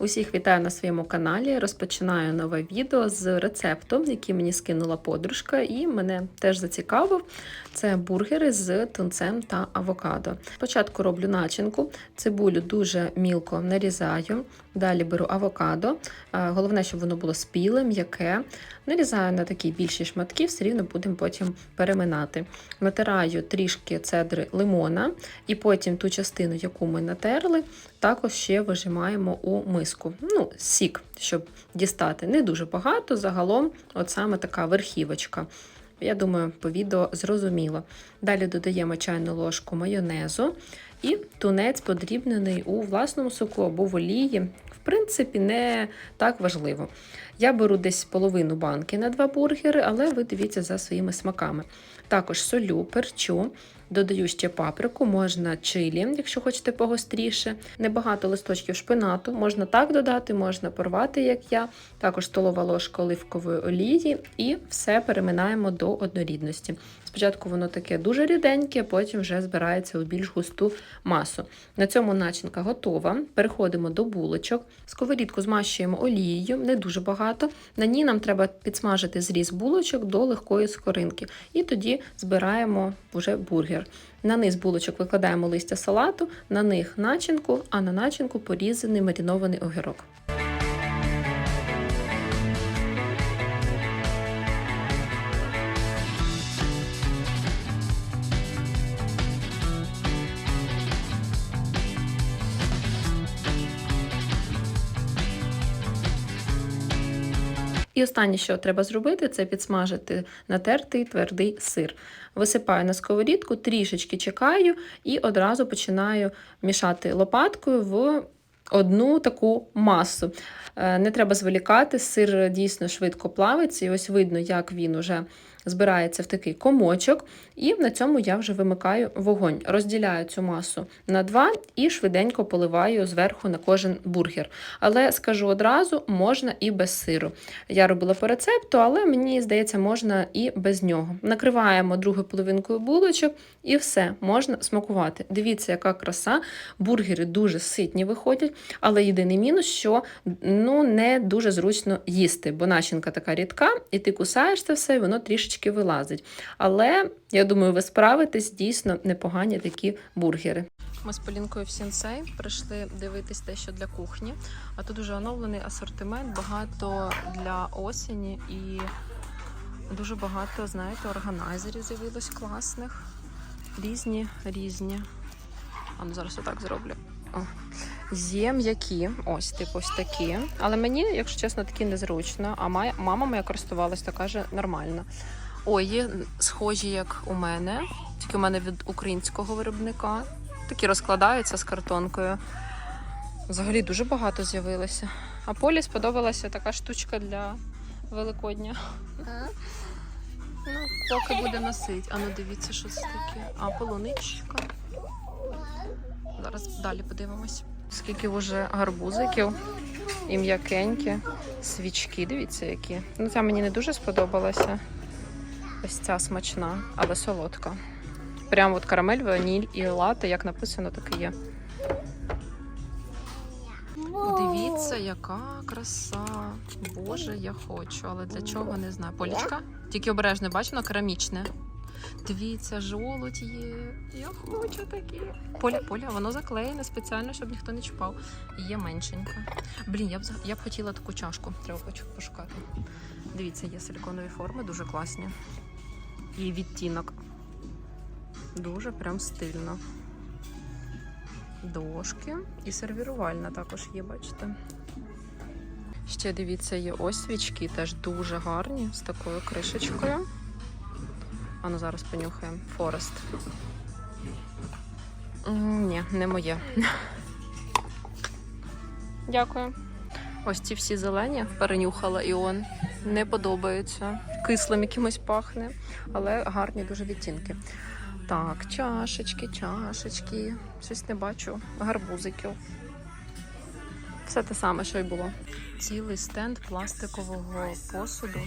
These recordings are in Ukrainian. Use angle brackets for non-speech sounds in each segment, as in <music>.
Усіх вітаю на своєму каналі. Розпочинаю нове відео з рецепту, який мені скинула подружка, і мене теж зацікавив. Це бургери з тунцем та авокадо. Спочатку роблю начинку, цибулю дуже мілко нарізаю. Далі беру авокадо. Е, Головне, щоб воно було спіле, м'яке. Нарізаю на такі більші шматки, все рівно будемо потім переминати. Натираю трішки цедри лимона, і потім ту частину, яку ми натерли, також ще вижимаємо у миску. Ну, сік, щоб дістати. Не дуже багато, загалом, от саме така верхівочка. Я думаю, по відео зрозуміло. Далі додаємо чайну ложку майонезу і тунець подрібнений у власному соку або в олії. Принципі, не так важливо. Я беру десь половину банки на два бургери, але ви дивіться за своїми смаками. Також солю, перчу, додаю ще паприку, можна чилі, якщо хочете погостріше. Небагато листочків шпинату, можна так додати, можна порвати, як я. Також столова ложка оливкової олії і все переминаємо до однорідності. Спочатку воно таке дуже ріденьке, потім вже збирається у більш густу масу. На цьому начинка готова. Переходимо до булочок. Сковорідку змащуємо олією, не дуже багато. На ній нам треба підсмажити зріз булочок до легкої скоринки. І тоді збираємо вже бургер. На низ булочок викладаємо листя салату, на них начинку, а на начинку порізаний маринований огірок. І останнє, що треба зробити, це підсмажити натертий твердий сир. Висипаю на сковорідку, трішечки чекаю і одразу починаю мішати лопаткою в одну таку масу. Е, Не треба зволікати, сир дійсно швидко плавиться, і ось видно, як він уже збирається в такий комочок, і на цьому я вже вимикаю вогонь. Розділяю цю масу на два і швиденько поливаю зверху на кожен бургер. Але скажу одразу, можна і без сиру. Я робила по рецепту, але мені здається, можна і без нього. Накриваємо другою половинкою булочок і все, можна смакувати. Дивіться, яка краса. Бургери дуже ситні виходять, але єдиний мінус, що ну, не дуже зручно їсти, бо начинка така рідка, і ти кусаєш це все, і воно трішечки вилазить. Але я думаю, ви справитесь дійсно непогані такі бургери. Ми з Полінкою в Сінсей прийшли дивитись те, що для кухні. А тут уже оновлений асортимент, багато для осені і дуже багато, знаєте, органайзерів з'явилось класних. Різні, різні. А ну зараз отак зроблю. О. Є м'які, ось типу ось такі. Але мені, якщо чесно, такі незручно. А мама моя користувалась та каже нормально. Є схожі, як у мене, тільки у мене від українського виробника. Такі розкладаються з картонкою. Взагалі дуже багато з'явилося. А Полі сподобалася така штучка для Великодня. Ну, поки буде носить. А ну дивіться, що це таке. А, полуничка. Зараз далі подивимось. Скільки вже гарбузиків і м'якенькі, свічки, дивіться, які. Ну, ця мені не дуже сподобалася. Ось ця смачна, але солодка. Прям от карамель, ваніль і лати, як написано, так і є. Дивіться, яка краса. Боже, я хочу, але для чого не знаю. Полічка? Тільки обережно, бачно, керамічне. Дивіться, жолудь є. Я хочу такі. Поля, поля, воно заклеєне спеціально, щоб ніхто не чіпав. Є меншенька. Блін, я б я б хотіла таку чашку. Треба пошукати. Дивіться, є силіконові форми, дуже класні. І відтінок. Дуже прям стильно. Дошки і сервірувальна також є, бачите. Ще дивіться, є ось свічки, теж дуже гарні, з такою кришечкою. А зараз понюхаємо. Форест. Ні, не моє. Дякую. Ось ці всі зелені перенюхала і он. Не подобаються. Кислим якимось пахне, але гарні дуже відтінки. Так, чашечки, чашечки. Щось не бачу. Гарбузиків. Все те саме, що й було. Цілий стенд пластикового посуду.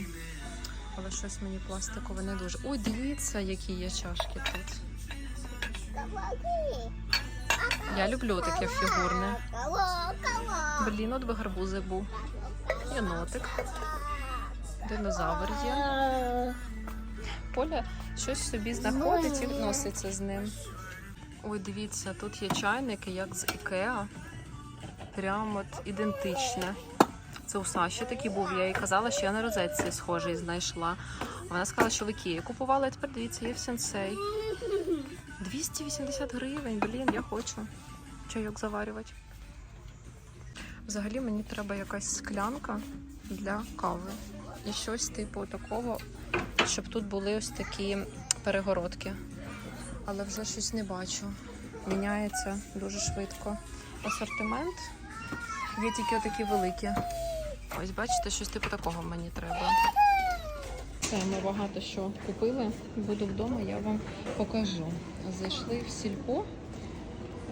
Але щось мені пластикове не дуже. Ой, дивіться, які є чашки тут. Я люблю таке фігурне. Блін, от би гарбузик був. Єнотик. Динозавр є. Поля щось собі знаходить і носиться з ним. Ой, дивіться, тут є чайники, як з Ікеа. Прямо от ідентичне. Це у Саші такий був. Я їй казала, що я на розетці схожий знайшла. Вона сказала, що в Ікеї купувала, а тепер дивіться, є в сенсей. 280 гривень, блін, я хочу чайок заварювати. Взагалі мені треба якась склянка для кави. І щось типу такого, щоб тут були ось такі перегородки. Але вже щось не бачу. Міняється дуже швидко. Асортимент є тільки отакі великі. Ось бачите, щось типу такого мені треба. Це ми багато що купили. Буду вдома, я вам покажу. Зайшли в сільпо.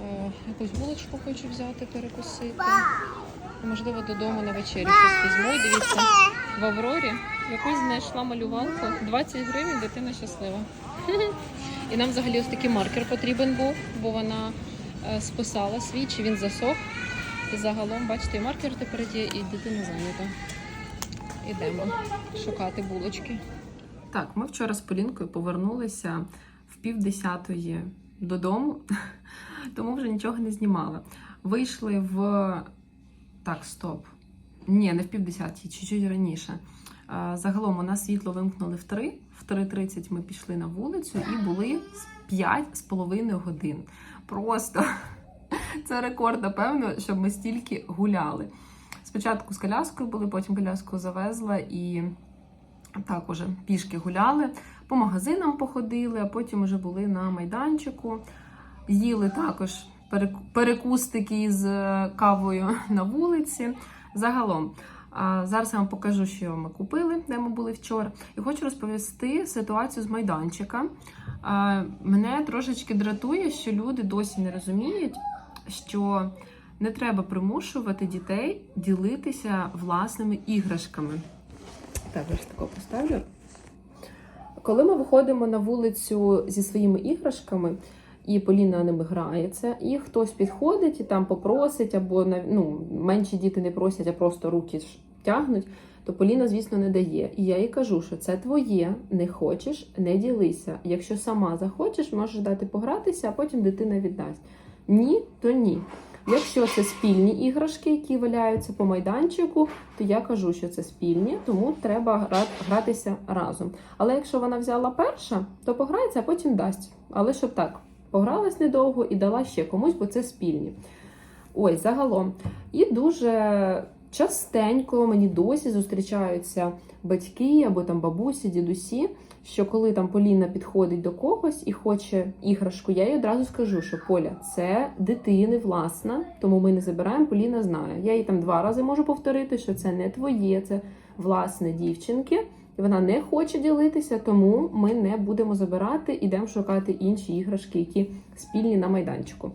Е, якусь булочку хочу взяти, перекусити. Можливо, додому на вечерю щось візьму. Дивіться, в Аврорі якусь знайшла малювалку. 20 гривень, дитина щаслива. <laughs> І нам взагалі ось такий маркер потрібен був, бо вона е, списала свій, чи він засох. І загалом, бачите, і маркер тепер є, і дитина зайнята. Ідемо шукати булочки. Так, ми вчора з Полінкою повернулися в півдесятої додому, <laughs> тому вже нічого не знімала. Вийшли в. Так, стоп. Ні, не в півдесятій, чуть-чуть раніше. Загалом у нас світло вимкнули в 3. В 3.30 ми пішли на вулицю і були з 5,5 годин. Просто <laughs> це рекорд, напевно, щоб ми стільки гуляли. Спочатку з коляскою були, потім коляску завезла і так уже пішки гуляли. По магазинам походили, а потім вже були на майданчику. Їли також перекустики з е, кавою <laughs> на вулиці. Загалом, зараз я вам покажу, що ми купили, де ми були вчора. І хочу розповісти ситуацію з майданчика. Мене трошечки дратує, що люди досі не розуміють, що не треба примушувати дітей ділитися власними іграшками. Так, я ж тако поставлю. Коли ми виходимо на вулицю зі своїми іграшками, і Поліна ними грається, і хтось підходить і там попросить, або ну, менші діти не просять, а просто руки тягнуть, то Поліна, звісно, не дає. І я їй кажу, що це твоє, не хочеш, не ділися. Якщо сама захочеш, можеш дати погратися, а потім дитина віддасть. Ні, то ні. Якщо це спільні іграшки, які валяються по майданчику, то я кажу, що це спільні, тому треба гратися разом. Але якщо вона взяла перша, то пограється, а потім дасть. Але щоб так, погралась недовго і дала ще комусь, бо це спільні. Ось, загалом. І дуже частенько мені досі зустрічаються батьки або там бабусі, дідусі, що коли там Поліна підходить до когось і хоче іграшку, я їй одразу скажу, що Поля, це дитини власна, тому ми не забираємо, Поліна знає. Я їй там два рази можу повторити, що це не твоє, це власне дівчинки. І вона не хоче ділитися, тому ми не будемо забирати, ідемо шукати інші іграшки, які спільні на майданчику.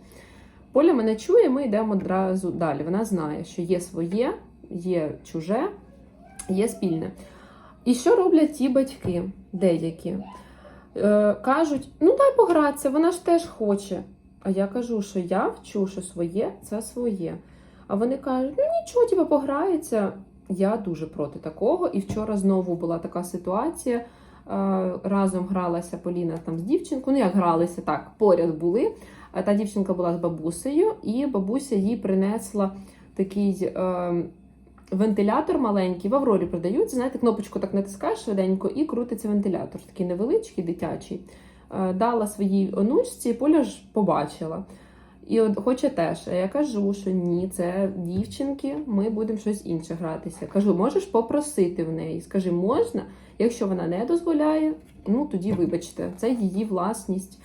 Поля мене чує, ми йдемо одразу далі. Вона знає, що є своє, є чуже, є спільне. І що роблять ті батьки, деякі? Е, кажуть: ну дай погратися, вона ж теж хоче. А я кажу, що я вчу, що своє це своє. А вони кажуть, ну нічого, типу, пограється. Я дуже проти такого. І вчора знову була така ситуація. Е, Разом гралася Поліна там з дівчинкою. Ну, як гралися так, поряд були. А Та дівчинка була з бабусею, і бабуся їй принесла такий е, вентилятор маленький. В Аврорі продаються. Знаєте, кнопочку так натискаєш швиденько і крутиться вентилятор, такий невеличкий, дитячий. Е, дала своїй онучці, і Поля ж побачила. І от хоче теж. А я кажу, що ні, це дівчинки, ми будемо щось інше гратися. Кажу, можеш попросити в неї. Скажи, можна? Якщо вона не дозволяє, ну тоді вибачте, це її власність.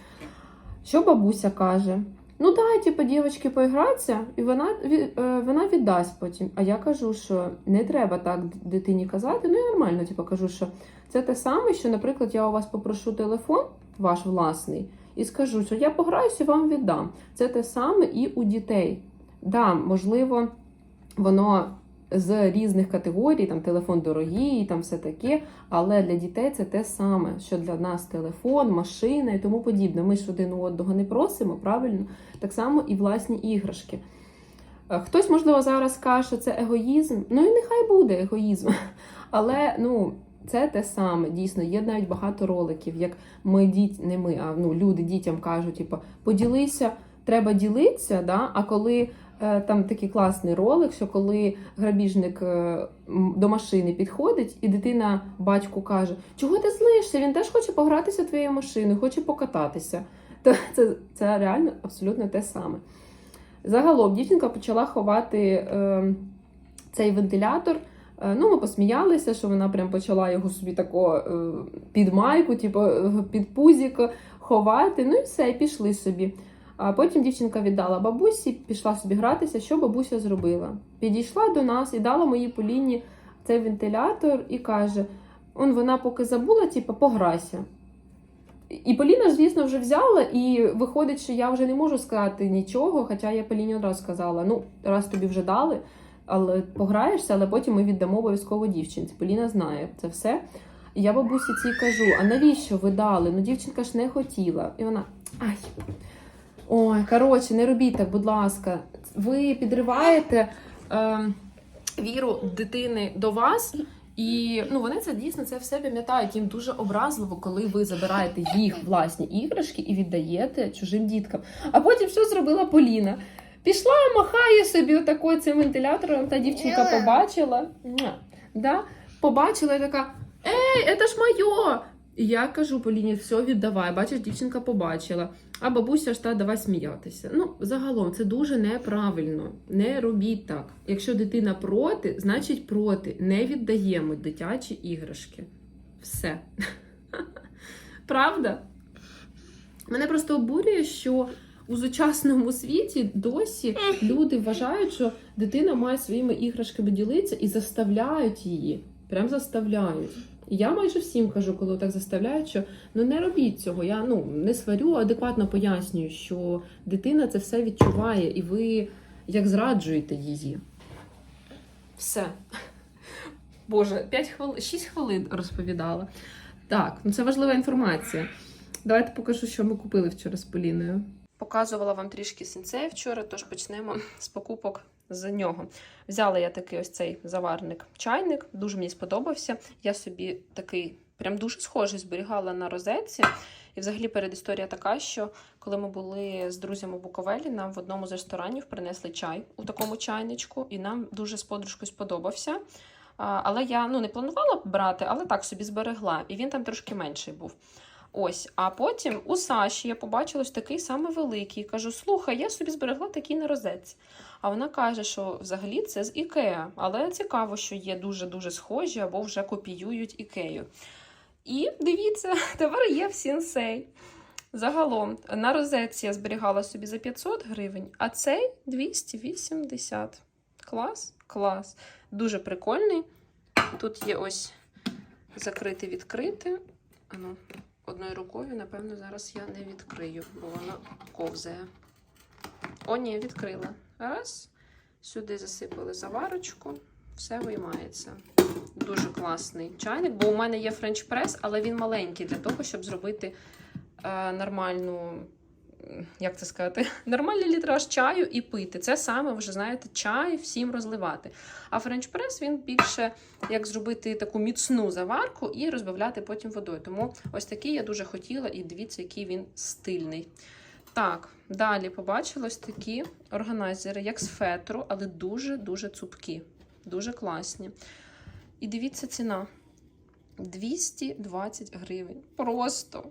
Що бабуся каже? Ну дай, типу, дівчатки поігратися, і вона, е, вона віддасть потім. А я кажу, що не треба так дитині казати. Ну, я нормально, типу, кажу, що це те саме, що, наприклад, я у вас попрошу телефон, ваш власний, і скажу, що я пограюся, вам віддам. Це те саме і у дітей. Да, можливо, воно з різних категорій, там телефон дорогий, там все таке. Але для дітей це те саме, що для нас телефон, машина і тому подібне. Ми ж один у одного не просимо, правильно? Так само і власні іграшки. Е, Хтось, можливо, зараз каже, що це егоїзм. Ну і нехай буде егоїзм. <laughs> Але ну, це те саме. Дійсно, є навіть багато роликів, як ми діть, не ми, а ну, люди дітям кажуть, типу, поділися, треба ділитися. Да? А коли е, там такий класний ролик, що коли грабіжник е, до машини підходить, і дитина батьку каже: Чого ти злишся? Він теж хоче погратися твоєю машиною, хоче покататися. То <laughs> це, це реально абсолютно те саме. Загалом дівчинка почала ховати е, цей вентилятор. Е, Ну, ми посміялися, що вона прям почала його собі тако е, під майку, типу, під пузік ховати. Ну і все, і пішли собі. А потім дівчинка віддала бабусі, пішла собі гратися, що бабуся зробила. Підійшла до нас і дала моїй Поліні цей вентилятор і каже: он вона поки забула, типу, пограйся. І Поліна, звісно, вже взяла, і виходить, що я вже не можу сказати нічого, хоча я Поліні одразу сказала: ну, раз тобі вже дали, але пограєшся, але потім ми віддамо обов'язково дівчинці. Поліна знає це все. І я бабусі цій кажу: а навіщо ви дали? Ну, дівчинка ж не хотіла. І вона ай. Ой, коротше, не робіть так, будь ласка. Ви підриваєте е, віру дитини до вас. І ну вони це дійсно це все пам'ятають. Їм дуже образливо, коли ви забираєте їх власні іграшки і віддаєте чужим діткам. А потім що зробила Поліна? Пішла, махає собі отако цим вентилятором. Та дівчинка побачила. Да? Побачила і така: Ей, це ж моє! І я кажу Поліні, все віддавай. Бачиш, дівчинка побачила. А бабуся ж та давай сміятися. Ну, загалом, це дуже неправильно. Не робіть так. Якщо дитина проти, значить проти. Не віддаємо дитячі іграшки. Все. <laughs> Правда? Мене просто обурює, що у сучасному світі досі люди вважають, що дитина має своїми іграшками ділитися і заставляють її. Прям заставляють. І я майже всім кажу, коли так заставляють, що ну не робіть цього. Я ну не сварю, а адекватно пояснюю, що дитина це все відчуває, і ви як зраджуєте її. Все. Боже, 5 хвилин, 6 хвилин розповідала. Так, ну це важлива інформація. Давайте покажу, що ми купили вчора з Поліною. Показувала вам трішки сінцея вчора, тож почнемо з покупок з нього. Взяла я такий ось цей заварник чайник, дуже мені сподобався. Я собі такий прям дуже схожий зберігала на розетці. І взагалі передісторія така, що коли ми були з друзями в Буковелі, нам в одному з ресторанів принесли чай у такому чайничку, і нам дуже з подружкою сподобався. Але я ну, не планувала брати, але так собі зберегла. І він там трошки менший був. Ось, а потім у Саші я побачила ось такий саме великий. Кажу: слухай, я собі зберегла такий на розетці. А вона каже, що взагалі це з Ікеа, але цікаво, що є дуже-дуже схожі або вже копіюють Ікею. І дивіться, <laughs> тепер є в Сінсей. Загалом на розетці я зберігала собі за 500 гривень, а цей 280. Клас, клас. Дуже прикольний. Тут є ось закрити-відкрити. Ану, одною рукою, напевно, зараз я не відкрию, бо вона ковзає. О, ні, відкрила. Раз. Сюди засипали заварочку, все виймається. Дуже класний чайник, бо у мене є френч-прес, але він маленький для того, щоб зробити е, нормальну, як це сказати, <laughs> нормальний літраж чаю і пити. Це саме, вже знаєте, чай всім розливати. А френч-прес він більше як зробити таку міцну заварку і розбавляти потім водою. Тому ось такий я дуже хотіла, і дивіться, який він стильний. Так, далі побачила ось такі органайзери, як з фетру, але дуже-дуже цупкі, дуже класні. І дивіться ціна: 220 гривень. Просто.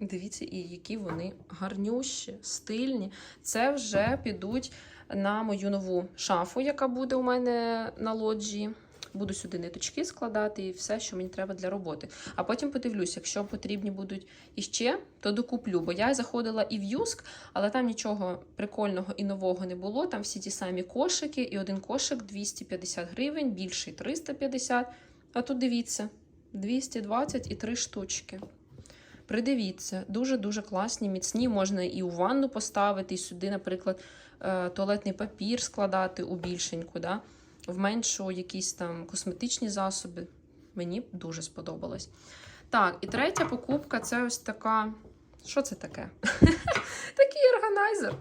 Дивіться, і які вони гарнющі, стильні. Це вже підуть на мою нову шафу, яка буде у мене на лоджії. Буду сюди ниточки складати і все, що мені треба для роботи. А потім подивлюся, якщо потрібні будуть іще, то докуплю. Бо я заходила і в Юск, але там нічого прикольного і нового не було. Там всі ті самі кошики, і один кошик 250 гривень, більший 350. А тут дивіться, 220 і 3 штучки. Придивіться, дуже-дуже класні, міцні. Можна і у ванну поставити, і сюди, наприклад, е, туалетний папір складати у більшеньку. Да? в меншу якісь там косметичні засоби. Мені дуже сподобалось. Так, і третя покупка це ось така. Що це таке? <laughs> Такий органайзер.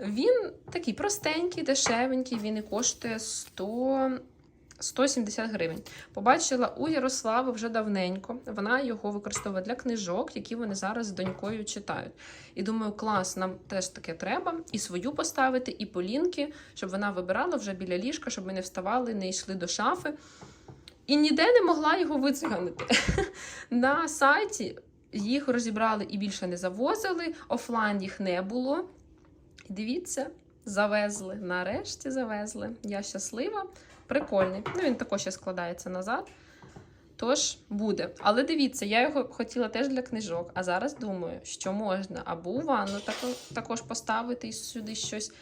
Він такий простенький, дешевенький, він і коштує 100, 170 гривень. Побачила у Ярослави вже давненько. Вона його використовує для книжок, які вони зараз з донькою читають. І думаю, клас, нам теж таке треба. І свою поставити, і полінки, щоб вона вибирала вже біля ліжка, щоб ми не вставали, не йшли до шафи. І ніде не могла його вициганити. <laughs> На сайті їх розібрали і більше не завозили, офлайн їх не було. Дивіться, завезли. Нарешті завезли. Я щаслива. Прикольний. Ну, він також ще складається назад. Тож буде. Але дивіться, я його хотіла теж для книжок, а зараз думаю, що можна або у ванну тако- також поставити і сюди щось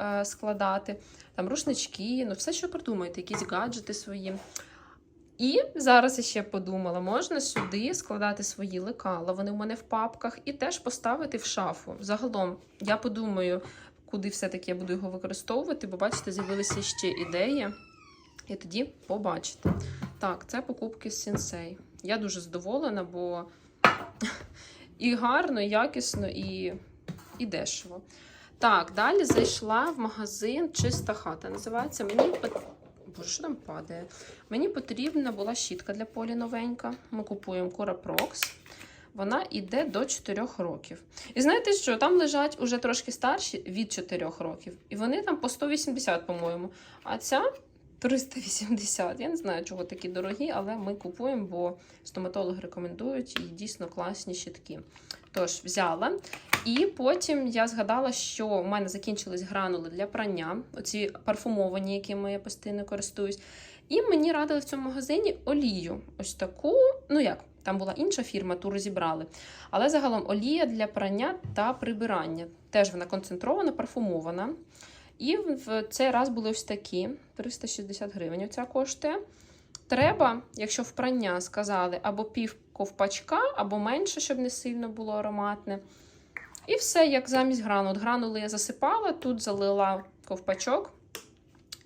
е, складати. Там рушнички, ну все, що придумаєте, якісь гаджети свої. І зараз я ще подумала, можна сюди складати свої лекала. Вони в мене в папках, і теж поставити в шафу. Загалом, я подумаю, куди все-таки я буду його використовувати, бо бачите, з'явилися ще ідеї. І тоді побачите. Так, це покупки з Sensei. Я дуже задоволена, бо <laughs> і гарно, і якісно, і, і дешево. Так, далі зайшла в магазин Чиста хата. Називається мені. Боже, що там падає? Мені потрібна була щітка для полі новенька. Ми купуємо Curaprox. Вона йде до 4 років. І знаєте що? Там лежать уже трошки старші від 4 років. І вони там по 180, по-моєму. А ця 380. Я не знаю, чого такі дорогі, але ми купуємо, бо стоматологи рекомендують і дійсно класні щітки. Тож, взяла. І потім я згадала, що у мене закінчились гранули для прання, оці парфумовані, якими я постійно користуюсь. І мені радили в цьому магазині олію. Ось таку, ну як, там була інша фірма, ту розібрали. Але загалом олія для прання та прибирання. Теж вона концентрована, парфумована. І в цей раз були ось такі 360 гривень. Оця коштує. Треба, якщо в прання сказали, або пів ковпачка, або менше, щоб не сильно було ароматне. І все, як замість грану. От гранули я засипала, тут залила ковпачок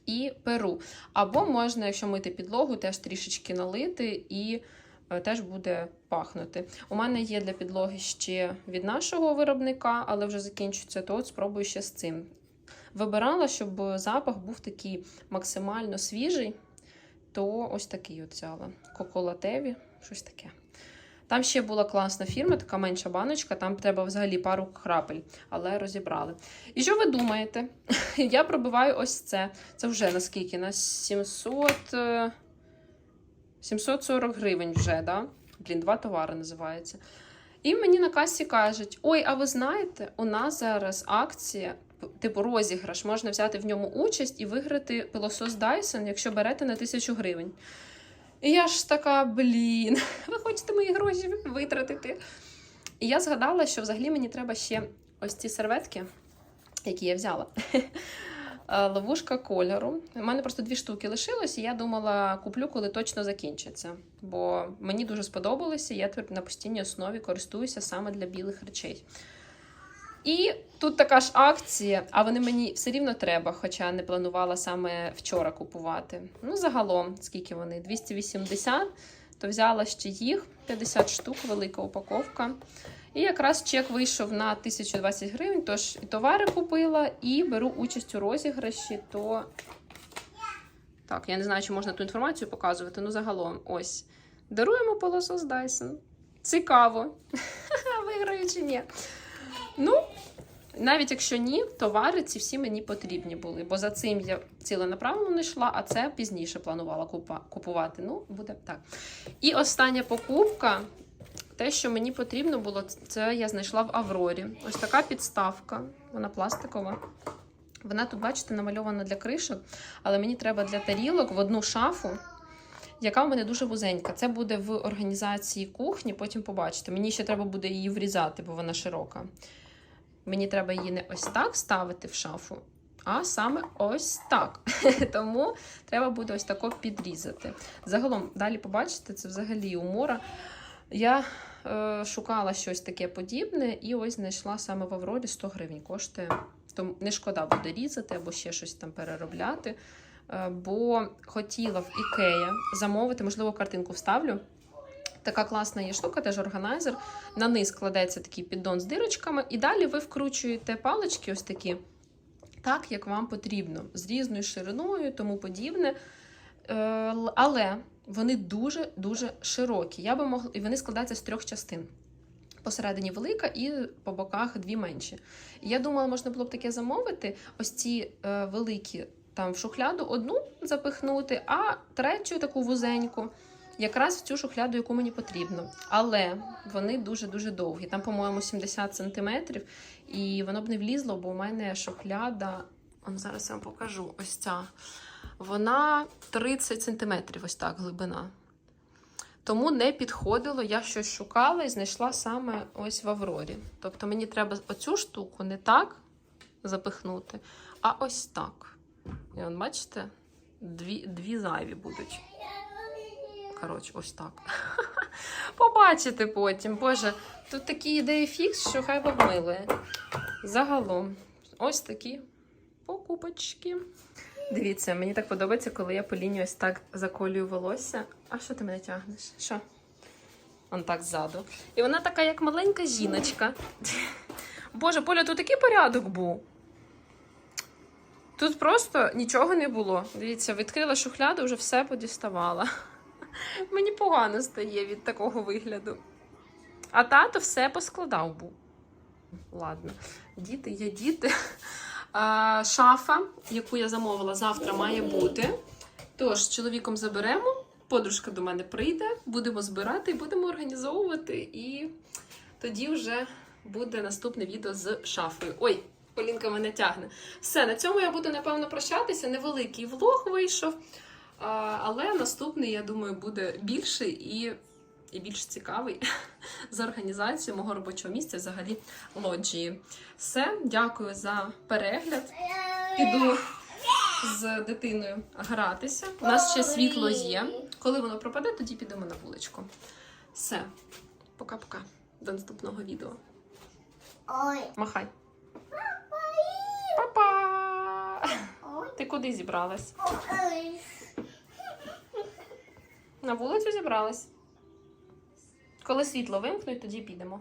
і перу. Або можна, якщо мити підлогу, теж трішечки налити і е, теж буде пахнути. У мене є для підлоги ще від нашого виробника, але вже закінчується, то от спробую ще з цим. Вибирала, щоб запах був такий максимально свіжий, то ось такий от взяла. Коколатеві, щось таке. Там ще була класна фірма, така менша баночка, там треба взагалі пару крапель, але розібрали. І що ви думаєте? <laughs> Я пробиваю ось це. Це вже наскільки? На 700, е, 740 гривень вже, да? Блін, два товари називається. І мені на касі кажуть: ой, а ви знаєте, у нас зараз акція, типу розіграш, можна взяти в ньому участь і виграти пилосос Dyson, якщо берете на 1000 гривень. І я ж така, блін, <laughs> ви хочете мої гроші витратити. І я згадала, що взагалі мені треба ще ось ці серветки, які я взяла. <laughs> Ловушка кольору. У мене просто дві штуки лишилось, і я думала, куплю, коли точно закінчиться. Бо мені дуже сподобалося, я тепер на постійній основі користуюся саме для білих речей. І тут така ж акція, а вони мені все рівно треба, хоча не планувала саме вчора купувати. Ну, загалом, скільки вони? 280, то взяла ще їх 50 штук, велика упаковка. І якраз чек вийшов на 1020 гривень, тож і товари купила, і беру участь у розіграші, то. Так, я не знаю, чи можна ту інформацію показувати, ну загалом ось. Даруємо пилосос Dyson. Цікаво. <laughs> Виграю чи ні. Ну, навіть якщо ні, товари ці всі мені потрібні були, бо за цим я ціленаправленно не йшла, а це пізніше планувала купувати. Ну, буде так. І остання покупка. Те, що мені потрібно було, це я знайшла в Аврорі. Ось така підставка, вона пластикова. Вона тут, бачите, намальована для кришок, але мені треба для тарілок в одну шафу, яка в мене дуже вузенька. Це буде в організації кухні, потім побачите. Мені ще треба буде її врізати, бо вона широка. Мені треба її не ось так ставити в шафу, а саме ось так. <laughs> Тому треба буде ось тако підрізати. Загалом, далі побачите, це взагалі умора. Я е, шукала щось таке подібне, і ось знайшла саме в Аврорі 100 гривень коштує. Тому не шкода буде різати або ще щось там переробляти. е, бо хотіла в Ікея замовити, можливо, картинку вставлю. Така класна є штука, теж органайзер. На низ кладеться такий піддон з дирочками, і далі ви вкручуєте палички, ось такі, так, як вам потрібно, з різною шириною тому подібне. Е, Але вони дуже-дуже широкі. Я би могла, і вони складаються з трьох частин. Посередині велика і по боках дві менші. Я думала, можна було б таке замовити. Ось ці е, великі там в шухляду одну запихнути, а третю таку вузеньку якраз в цю шухляду, яку мені потрібно. Але вони дуже-дуже довгі. Там, по-моєму, 70 сантиметрів, і воно б не влізло, бо у мене шухляда. Он зараз я вам покажу. Ось ця. Вона 30 сантиметрів, ось так, глибина. Тому не підходило, я щось шукала і знайшла саме ось в Аврорі. Тобто мені треба оцю штуку не так запихнути, а ось так. І бачите, дві, дві зайві будуть. Коротше, ось так. <laughs> Побачите потім. Боже, тут такі ідеї фікс, що хай Бог. Загалом, ось такі покупочки. Дивіться, мені так подобається, коли я по лінії ось так заколюю волосся. А що ти мене тягнеш? Що? Он так ззаду. І вона така, як маленька жіночка. <laughs> Боже, Поля, тут такий порядок був. Тут просто нічого не було. Дивіться, відкрила шухляду, вже все подіставала. <laughs> Мені погано стає від такого вигляду. А тато все поскладав був. Ладно, діти є діти. Шафа, яку я замовила, завтра має бути. Тож, з чоловіком заберемо, подружка до мене прийде, будемо збирати і будемо організовувати. І тоді вже буде наступне відео з шафою. Ой, Полінка мене тягне. Все, на цьому я буду, напевно, прощатися. Невеликий влог вийшов. Але наступний, я думаю, буде більший і, і більш цікавий <laughs> за організацією мого робочого місця, взагалі лоджії. Все, дякую за перегляд. Піду з дитиною гратися. У нас ще світло є. Коли воно пропаде, тоді підемо на вуличку. Все, пока-пока. До наступного відео. Ой, Махай. Па-па! Ти куди зібралась? На вулицю зібрались. Коли світло вимкнуть, тоді підемо.